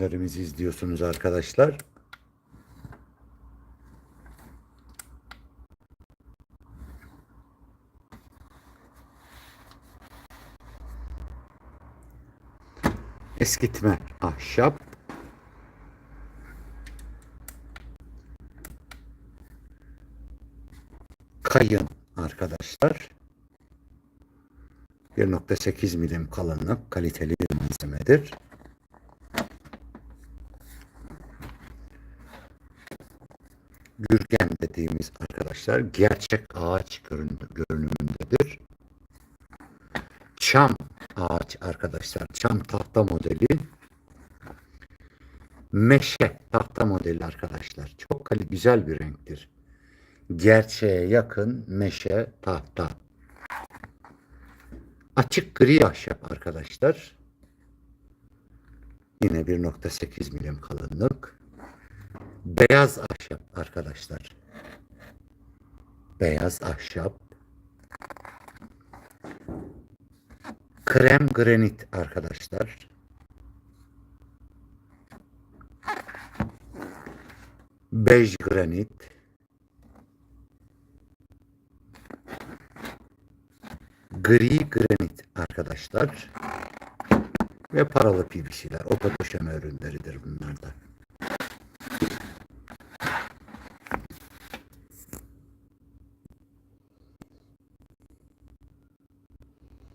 ürünlerimizi izliyorsunuz arkadaşlar. Eskitme ahşap. Kayın arkadaşlar. 1.8 milim kalınlık kaliteli bir malzemedir. Gürgen dediğimiz arkadaşlar gerçek ağaç görün- görünümündedir. Çam ağaç arkadaşlar. Çam tahta modeli. Meşe tahta modeli arkadaşlar. Çok kali güzel bir renktir. Gerçeğe yakın meşe tahta. Açık gri ahşap arkadaşlar. Yine 1.8 milim kalınlık. Beyaz ahşap arkadaşlar. Beyaz ahşap. Krem granit arkadaşlar. Bej granit. Gri granit arkadaşlar. Ve paralı PVC'ler. Oto döşeme ürünleridir bunlar da.